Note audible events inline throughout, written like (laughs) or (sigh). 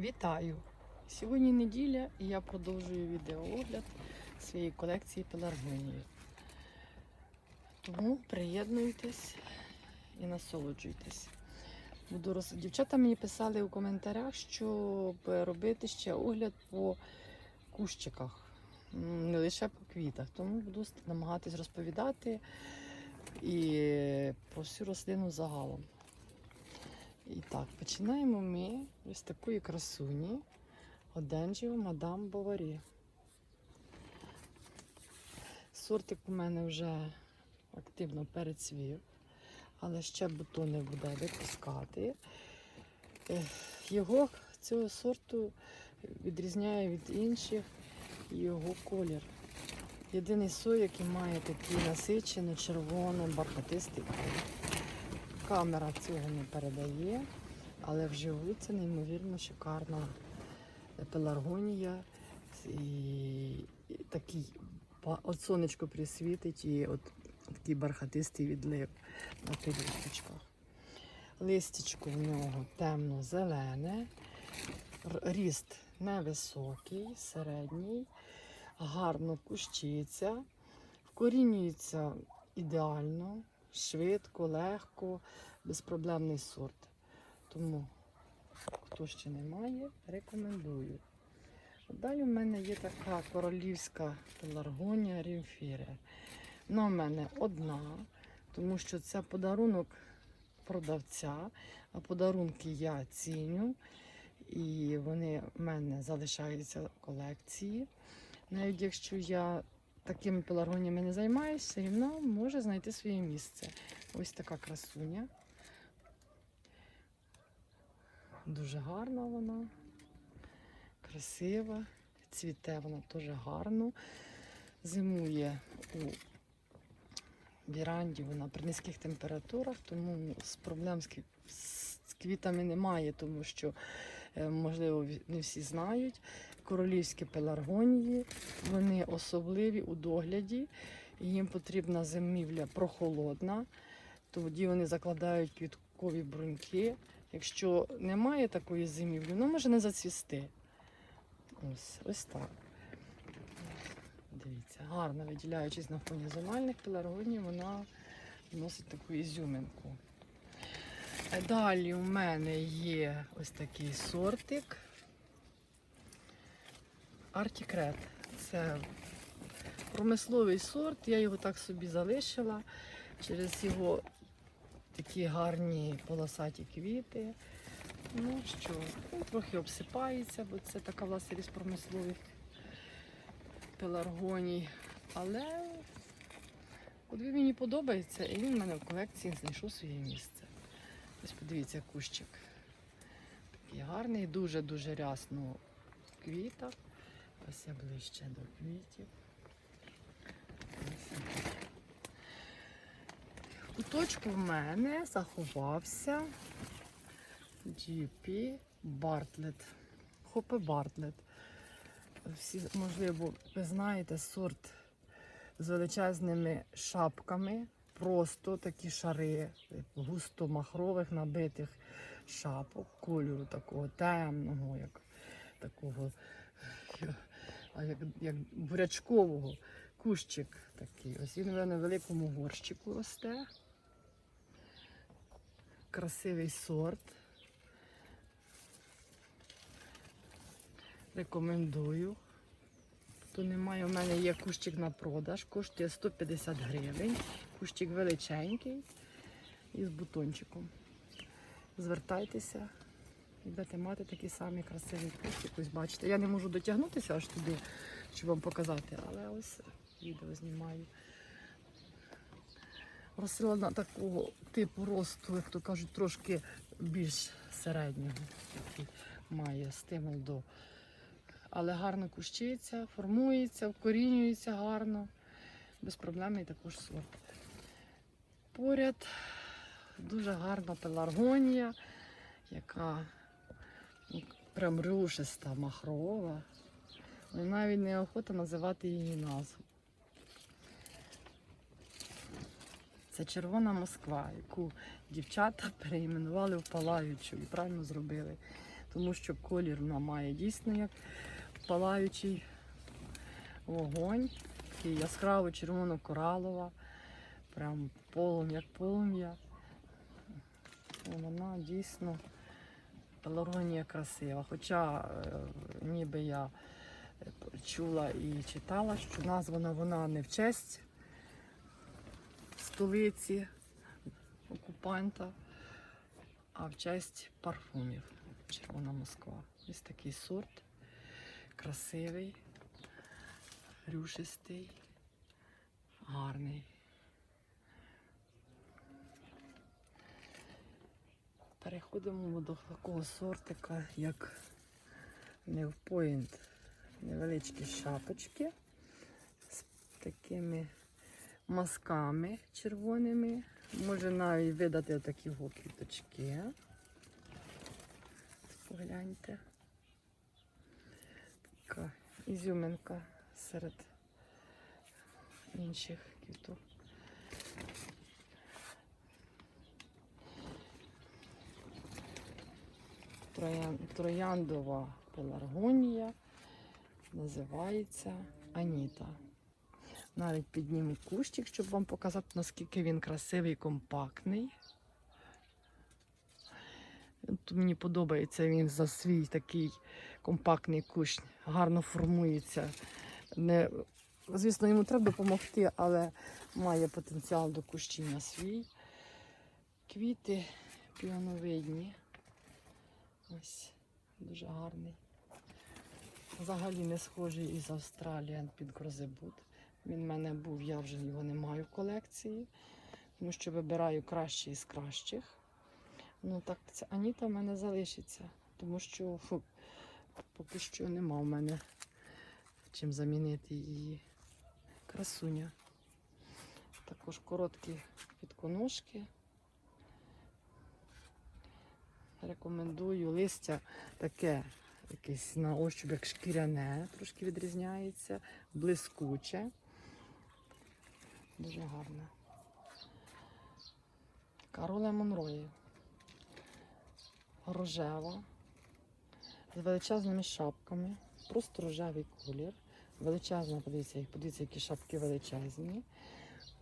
Вітаю! Сьогодні неділя і я продовжую відеоогляд своєї колекції пеларгонії. Тому приєднуйтесь і насолоджуйтесь. Буду роз... Дівчата мені писали у коментарях, щоб робити ще огляд по кущиках, не лише по квітах. Тому буду намагатись розповідати і про всю рослину загалом. І так, починаємо ми ось такої красуні Оденджіо Мадам Боварі. Сортик у мене вже активно перецвів, але ще бутони буде випускати. Його цього сорту відрізняє від інших його колір. Єдиний сой, який має такий насичений червоно-бархатистий колір. Камера цього не передає, але вживу це неймовірно шикарна пеларгонія. І такий от сонечко присвітить і от такий бархатистий відлив на тих листочках. Листячко в нього темно-зелене, ріст невисокий, середній, гарно кущиться, вкорінюється ідеально, швидко, легко, безпроблемний сорт. Тому, хто ще не має, рекомендую. Далі в мене є така королівська пеларгонія рімфіре. Вона в мене одна, тому що це подарунок продавця, а подарунки я ціню. І вони в мене залишаються в колекції. Навіть якщо я такими пеларгоніями не займаюся, все рівно може знайти своє місце. Ось така красуня. Дуже гарна вона, красива, цвіте вона теж гарно. Зимує у віранді вона при низьких температурах, тому з проблем з квітами немає, тому що, е, можливо, не всі знають. Королівські пеларгонії, вони особливі у догляді, їм потрібна зимівля прохолодна, тоді вони закладають квіткові бруньки. Якщо немає такої зимівлі, воно може не зацвісти. Ось, ось так. Дивіться, гарно виділяючись на фоні зональних пеларгонів, вона носить таку ізюминку. Далі у мене є ось такий сортик. Артікрет. Це промисловий сорт, я його так собі залишила через його такі гарні полосаті квіти. Ну що, трохи обсипається, бо це така власність промислових пеларгоній. Але от він мені подобається і він в мене в колекції знайшов своє місце. Ось подивіться, кущик. Такий гарний, дуже-дуже рясно в квітах. Ось ближче до квітів. Ось. В куточку в мене заховався GP Bartlett. Хопе Бартлет. Всі, можливо, ви знаєте, сорт з величезними шапками. Просто такі шари густо махрових набитих шапок, кольору такого темного, як такого, а як, як бурячкового. Кущик такий. Ось він в мене в великому горщику росте. Красивий сорт. Рекомендую. Хто немає, у мене є кущик на продаж, коштує 150 гривень. Кущик величенький і з бутончиком. Звертайтеся будете мати такий самий красивий кущик. Ось бачите. Я не можу дотягнутися аж туди, щоб вам показати, але ось відео знімаю. Рослина такого типу росту, як то кажуть, трошки більш середнього. Такий має стимул до. Але гарно кущиться, формується, вкорінюється гарно. Безпроблемний також сорт. Поряд дуже гарна пеларгонія, яка прям рушиста, махрова. Навіть неохота називати її назву. Це червона Москва, яку дівчата (laughs) переіменували в палаючу і правильно зробили. тому що колір вона має дійсно як палаючий вогонь, такий яскраво червоно-коралова, прям полум'я, як полум'я. Вона дійсно пеларгонія красива. Хоча е, ніби я е, чула і читала, що названа вона не в честь столиці окупанта, а в честь парфумів. Червона Москва. Ось такий сорт. Красивий, рюшистий, гарний. Переходимо до такого сортика, як Невпоінт. Невеличкі шапочки з такими мазками червоними. Може навіть видати такі квіточки. Погляньте. Така ізюминка серед інших квіток. Трояндова пеларгонія називається Аніта. Навіть підніму кущик, щоб вам показати, наскільки він красивий і компактний. Тут мені подобається він за свій такий компактний кущ, гарно формується. Не, звісно, йому треба допомогти, але має потенціал до кущіння свій. Квіти піоновидні. Ось дуже гарний. Взагалі не схожий із Австраліан під Грозебуд. Він в мене був, я вже його не маю в колекції, тому що вибираю кращий із кращих. Ну так, ця Аніта в мене залишиться, тому що фу, поки що нема в мене чим замінити її. Красуня. Також короткі підконожки. Рекомендую листя таке, якесь на ощупь, як шкіряне, трошки відрізняється, блискуче. Дуже гарне. Кароле Монрої. Рожева. З величезними шапками. Просто рожевий колір. Величезна, подивіться, подивіться, які шапки величезні.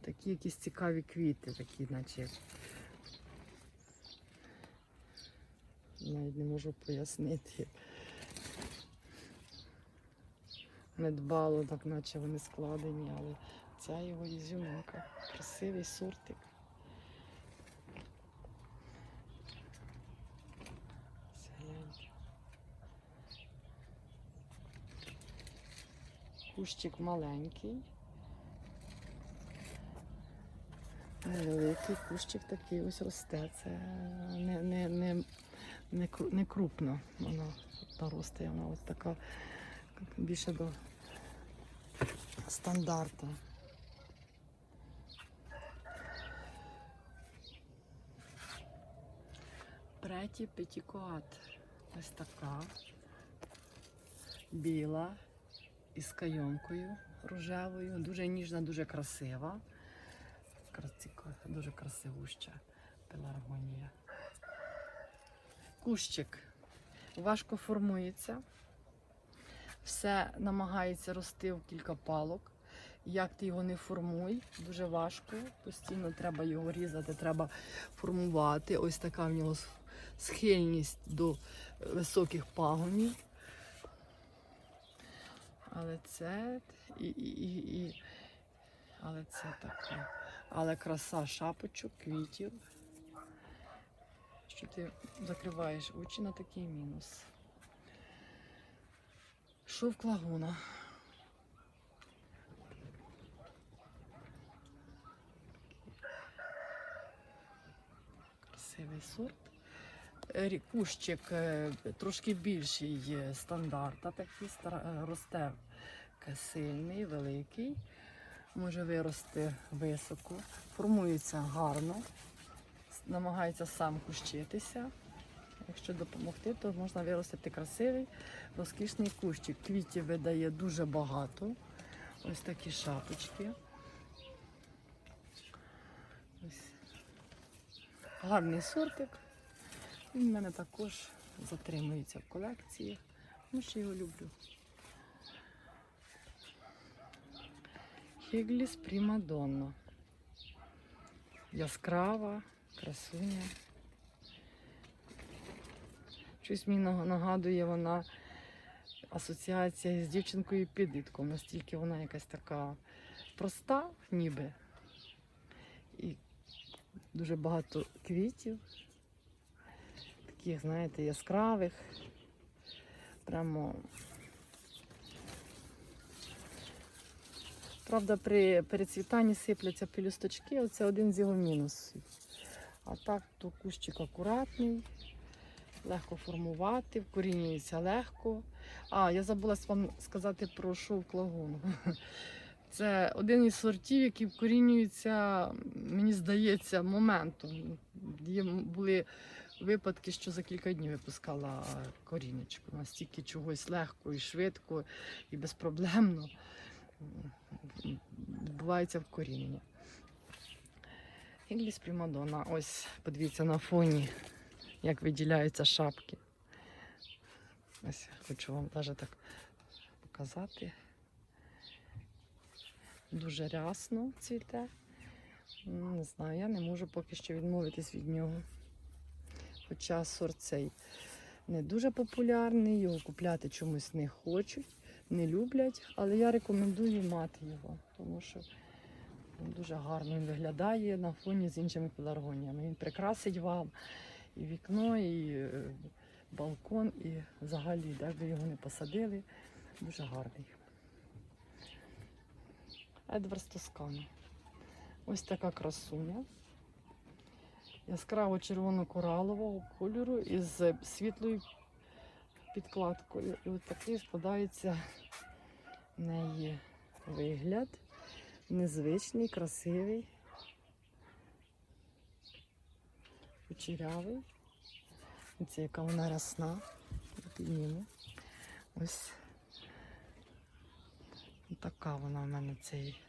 Такі якісь цікаві квіти, такі, наче. як Навіть не можу пояснити. Недбало, так наче вони складені, але ця його ізюминка. Красивий гляньте. Кущик маленький. Невеликий кущик такий ось росте. Це не, не, не, не, не крупно вона наросте. Вона ось така більше до стандарту. Преті петікоат. Ось така. Біла із кайомкою рожевою. Дуже ніжна, дуже красива. Дуже красивуща пеларгонія. Кущик важко формується. Все намагається рости в кілька палок. Як ти його не формуй, дуже важко. Постійно треба його різати, треба формувати. Ось така в нього схильність до високих пагонів. Але це і, і, і, і але це таке. Але краса шапочок, квітів. Що ти закриваєш очі на такий мінус. Шовк лагуна. Красивий сорт. Е, рі- Кущик е, трошки більший стандарта, такий е, росте сильний, великий, може вирости високо, формується гарно, намагається сам кущитися. Якщо допомогти, то можна виростити красивий, розкішний кущик. Квітів видає дуже багато. Ось такі шапочки. Ось. Гарний сортик. Він в мене також затримується в колекції. Ну, що його люблю. Хігліс Примадонна. Яскрава, красуня. Щось мені нагадує вона асоціація з дівчинкою підлітком. Настільки вона якась така проста, ніби. І дуже багато квітів. Таких, знаєте, яскравих. Прямо. Правда, при перецвітанні сипляться пелюсточки, оце один з його мінусів. А так, то кущик акуратний, легко формувати, вкорінюється легко. А, я забула вам сказати про шовк лагуну. (laughs) Це один із сортів, які вкорінюються, мені здається, моментом. Є, були випадки, що за кілька днів випускала корінечко. Настільки чогось легко і швидко, і безпроблемно м, відбувається вкорінення. Інгліс Примадонна. Ось, подивіться на фоні, як виділяються шапки. Ось хочу вам навіть так показати. Дуже рясно цвіте. Не знаю, я не можу поки що відмовитись від нього. Хоча сорт цей не дуже популярний, його купляти чомусь не хочуть, не люблять, але я рекомендую мати його, тому що дуже гарно він виглядає на фоні з іншими пеларгоніями. Він прикрасить вам і вікно, і е, балкон, і взагалі, де ви його не посадили, дуже гарний. Едвард Тоскана. Ось така красуня. Яскраво червоно-коралового кольору із світлою підкладкою. І от такий складається в неї вигляд. Незвичний, красивий, кучерявий. Це яка вона рясна. Підніму. Ось така вона в мене цей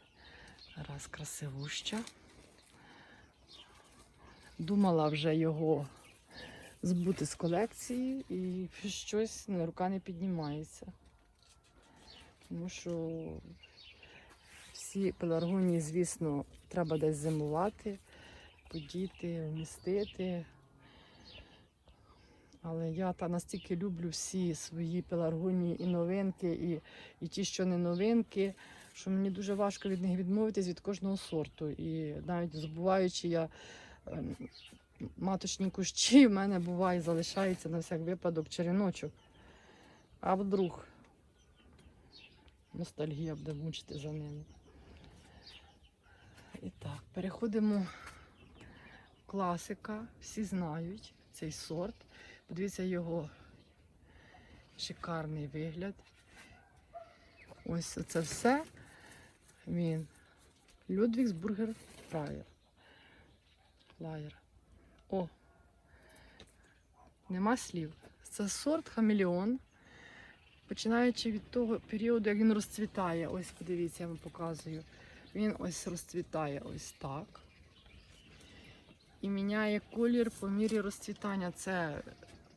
раз красивуща. Думала вже його збути з колекції і щось на рука не піднімається. Тому що всі пеларгонії, звісно, треба десь зимувати, подіти, вмістити. Але я та настільки люблю всі свої пеларгонії і новинки, і, і ті, що не новинки, що мені дуже важко від них відмовитись від кожного сорту. І навіть забуваючи, я ем, маточні кущі, в мене буває, залишається на всяк випадок череночок. А вдруг ностальгія буде мучити за ними. І так, переходимо класика. Всі знають цей сорт. Подивіться його шикарний вигляд. Ось це все. Він Людвігсбургер Фраєр. Лаєр. О! Нема слів. Це сорт хамелеон. Починаючи від того періоду, як він розцвітає. Ось подивіться, я вам показую. Він ось розцвітає ось так. І міняє колір по мірі розцвітання. Це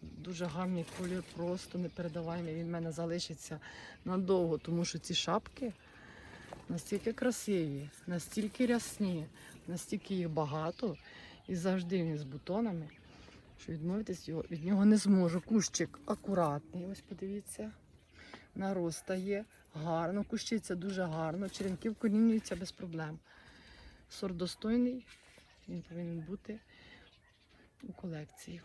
дуже гарний колір, просто непередаваємий. Він в мене залишиться надовго, тому що ці шапки настільки красиві, настільки рясні, настільки їх багато, і завжди він з бутонами, що відмовитись його, від нього не зможу. Кущик акуратний, ось подивіться. Наростає гарно, кущиться дуже гарно, черенки вкорінюються без проблем. Сорт достойний, він повинен бути у колекції.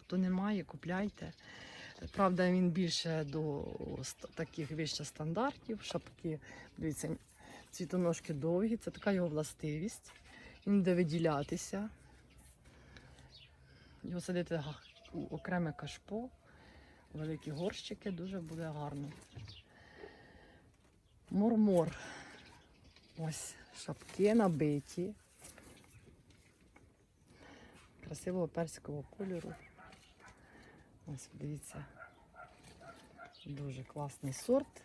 Хто не має, купляйте. Правда, він більше до таких вище стандартів. Шапки, дивіться, цвітоножки довгі, це така його властивість. Він буде виділятися. Його садити у окреме кашпо, великі горщики, дуже буде гарно. Мурмур. Ось шапки набиті. Красивого персикового кольору. Ось дивіться. Дуже класний сорт.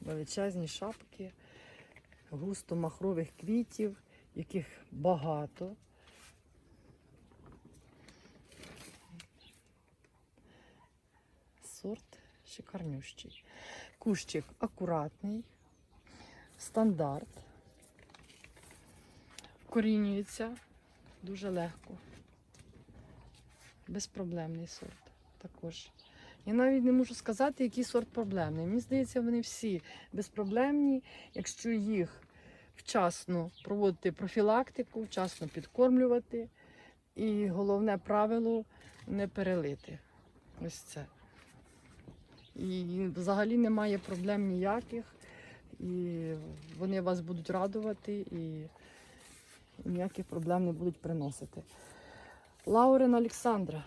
Величезні шапки. густо махрових квітів, яких багато. Сорт шикарнющий. Кущик акуратний, стандарт. Корінюється дуже легко. Безпроблемний сорт також. Я навіть не можу сказати, який сорт проблемний. Мені здається, вони всі безпроблемні, якщо їх вчасно проводити профілактику, вчасно підкормлювати. І головне правило не перелити. Ось це. І взагалі немає проблем ніяких. І вони вас будуть радувати і ніяких проблем не будуть приносити. Лаурин Олександра.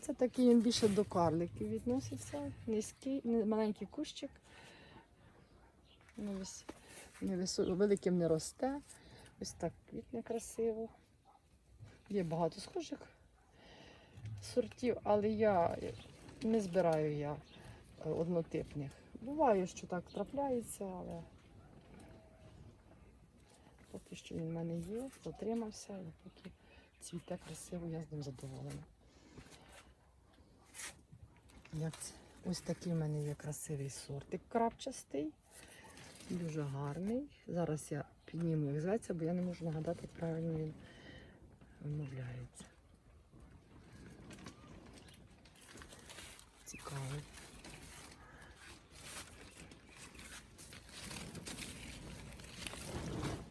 Це такий він більше до карликів відноситься. Низький, маленький кущик. Ну, ось, великим не росте. Ось так квітне красиво. Є багато схожих сортів, але я не збираю я е, однотипних. Буває, що так трапляється, але поки що він в мене є, затримався і поки цвіте красиво, я з ним задоволена. Як це? Ось такий в мене є красивий сортик крапчастий, дуже гарний. Зараз я підніму як зветься, бо я не можу нагадати, як правильно він вимовляється. Цікавий.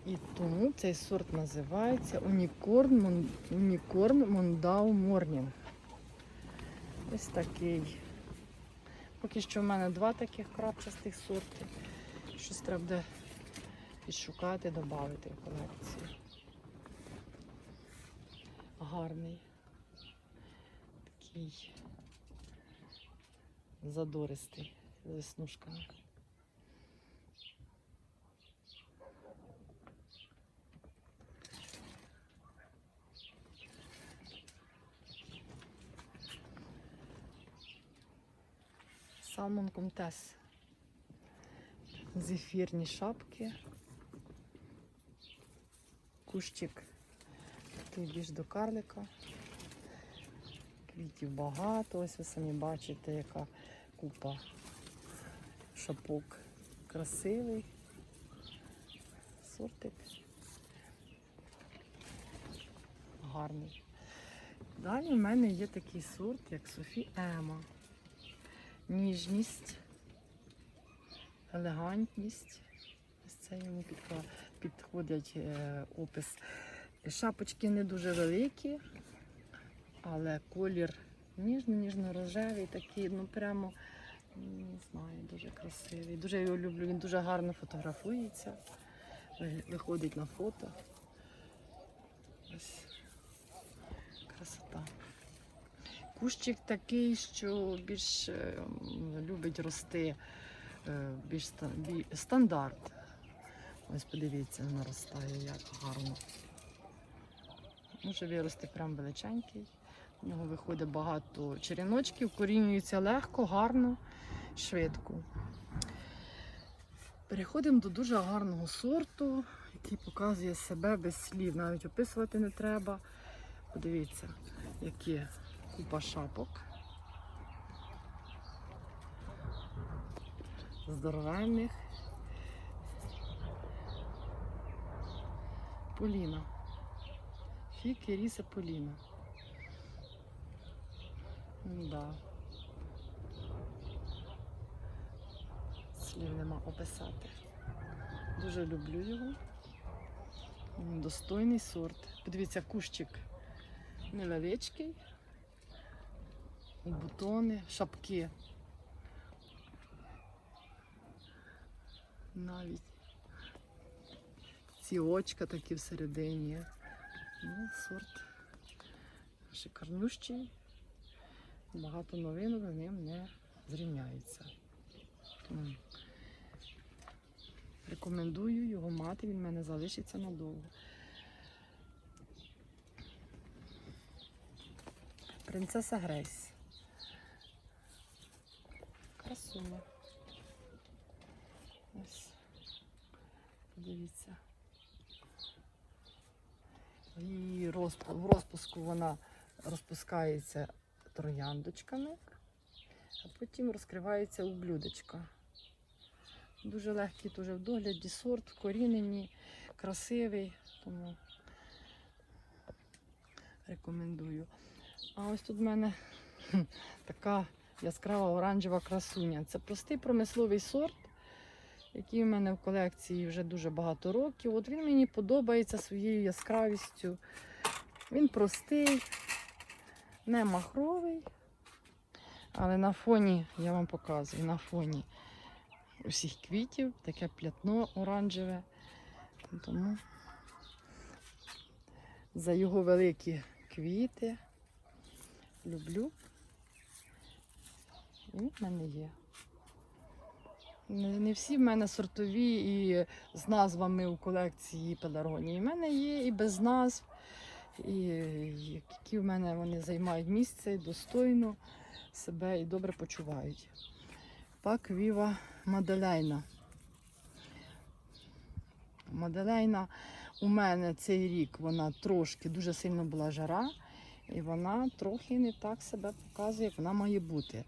І тому цей сорт називається Унікорн, Мон... Унікорн Мондау Морнінг. Ось такий. Поки що в мене два таких крапчастих сорти. Щось треба буде підшукати, додати в колекцію. Гарний. Такий задористий з веснушками. Комтес. Зефірні шапки. Кущик такий більш до карлика. Квітів багато. Ось ви самі бачите, яка купа шапок. Красивий. Сортик. Гарний. Далі в мене є такий сорт, як Софі Ема ніжність, елегантність. Ось це йому підходять е, опис. Шапочки не дуже великі, але колір ніжно, ніжно-рожевий, такий, ну прямо не знаю, дуже красивий. Дуже його люблю, він дуже гарно фотографується, виходить на фото. Ось красота. Кущик такий, що більш е, любить рости більш стандарт. Ось подивіться, наростає як гарно. Може вирости прям величенький. У нього виходить багато череночків, корінюється легко, гарно, швидко. Переходимо до дуже гарного сорту, який показує себе без слів. Навіть описувати не треба. Подивіться, які купа шапок. Здоровенних. Поліна. Фіки, ріса Поліна. Да. Слів нема описати. Дуже люблю його. Достойний сорт. Подивіться, кущик невеличкий. Бутони, шапки. Навіть ці очка такі всередині. Ну, сорт шикарнющий. Багато новинок з ним не зрівняється. Рекомендую його мати, він в мене залишиться надовго. Принцеса Грейс. Красуня. Ось. Подивіться. І розп- в розпуску вона розпускається трояндочками, а потім розкривається у блюдечка. Дуже легкий дуже в догляді сорт, вкорінені, красивий, тому рекомендую. А ось тут в мене (laughs) така яскрава оранжева красуня. Це простий промисловий сорт, який в мене в колекції вже дуже багато років. От він мені подобається своєю яскравістю. Він простий, не махровий, але на фоні, я вам показую, на фоні усіх квітів таке п'ятно оранжеве. Тому за його великі квіти люблю. І в мене є. Не, всі в мене сортові і з назвами у колекції пеларгонії. У мене є і без назв, і які в мене вони займають місце достойно себе і добре почувають. Пак Віва Маделейна. Маделейна у мене цей рік вона трошки дуже сильно була жара, і вона трохи не так себе показує, як вона має бути.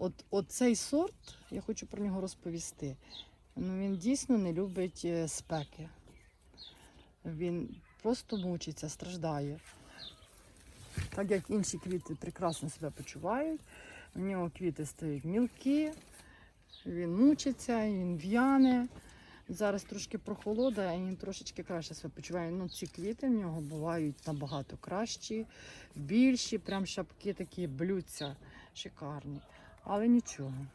От, от цей сорт, я хочу про нього розповісти. Ну, він дійсно не любить е, спеки. Він просто мучиться, страждає. Так як інші квіти прекрасно себе почувають, в нього квіти стають мілкі, він мучиться, він в'яне. Зараз трошки прохолода, і він трошечки краще себе почуває. Ну, ці квіти в нього бувають набагато кращі, більші, прям шапки такі блються, шикарні. Але нічого.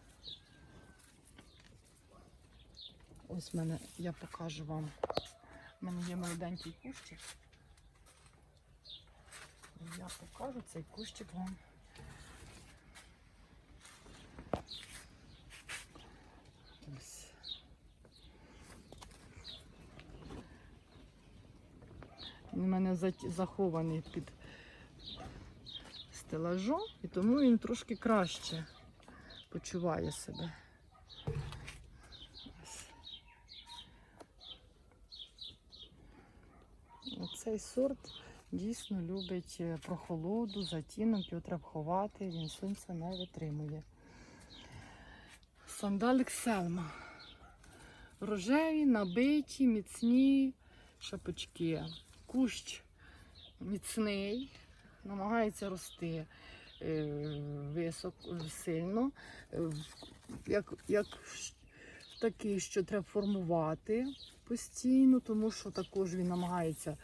Ось в мене, я покажу вам. У мене є молоденький кущик. Я покажу цей кущик вам. Ось. Він у мене захований під стелажом, і тому він трошки краще почуває себе. Оцей сорт дійсно любить е, прохолоду, затінок, його треба ховати, він сонця не витримує. Сандалик Селма. Рожеві, набиті, міцні шапочки. Кущ міцний, намагається рости е, високо, сильно. Е, Як, як такий, що треба формувати постійно, тому що також він намагається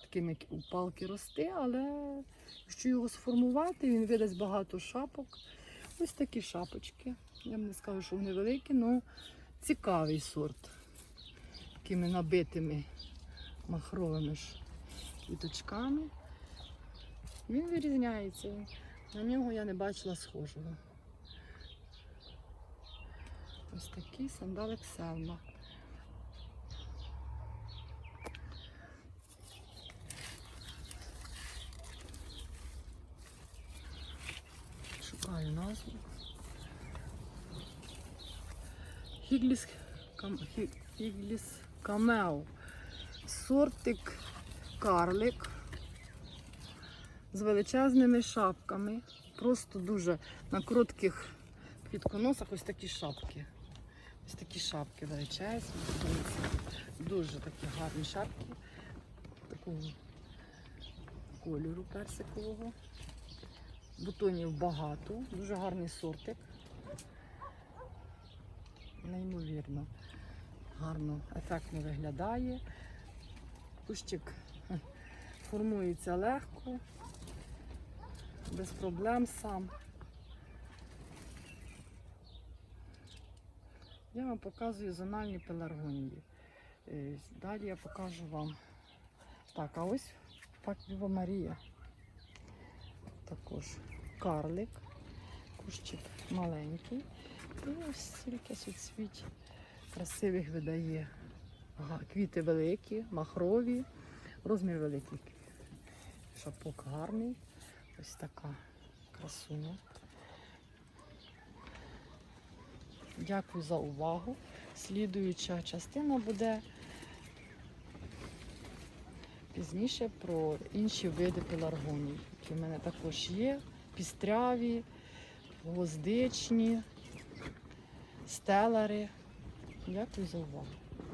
такими у палки рости, але якщо його сформувати, він видасть багато шапок. Ось такі шапочки. Я не скажу, що вони великі, але цікавий сорт. Такими набитими махровими квіточками. Він вирізняється. На нього я не бачила схожого. Ось такий сандалик Селма. Шукаю назву. Хігліс, кам, Хі- Хігліс Камео. Сортик карлик з величезними шапками. Просто дуже на коротких квітконосах ось такі шапки. Ось такі шапки величезні. Дуже такі гарні шапки. Такого кольору персикового. Бутонів багато, дуже гарний сортик. Неймовірно гарно, ефектно виглядає. Кущик формується легко, без проблем сам. Я вам показую зональні пеларгонії. Е, Далі я покажу вам. Так, а ось Паквіва Марія. Також карлик, кущик маленький. І ось стільки суцвіть красивих видає. Ага, квіти великі, махрові, розмір великий. Шапок гарний. Ось така красуня. Дякую за увагу. Слідуюча частина буде пізніше про інші види пеларгоній, які в мене також є. Пістряві, гвоздичні, стелари. Дякую за увагу.